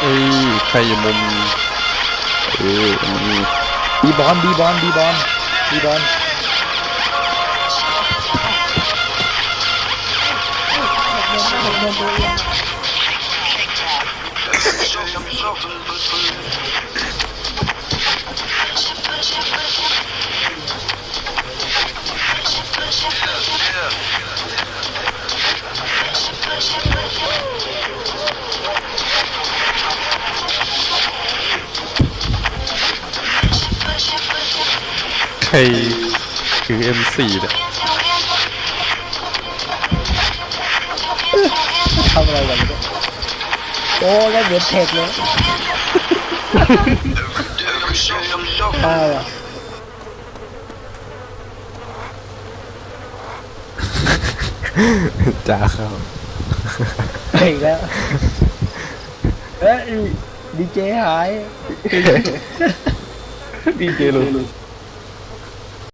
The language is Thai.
เอ้ยใครอยู่มุมเออนี่ บีบอลบีบอลบีบอลบีบอล ใ ครคือ M4 เนี่ยทำอะไรกันเนี่ยโอ้แล้วเหมือนเทคเลยอ้าวอะจ้าเข้าไปอีกแล้วเอ้ยดีเจหายดีเจลุ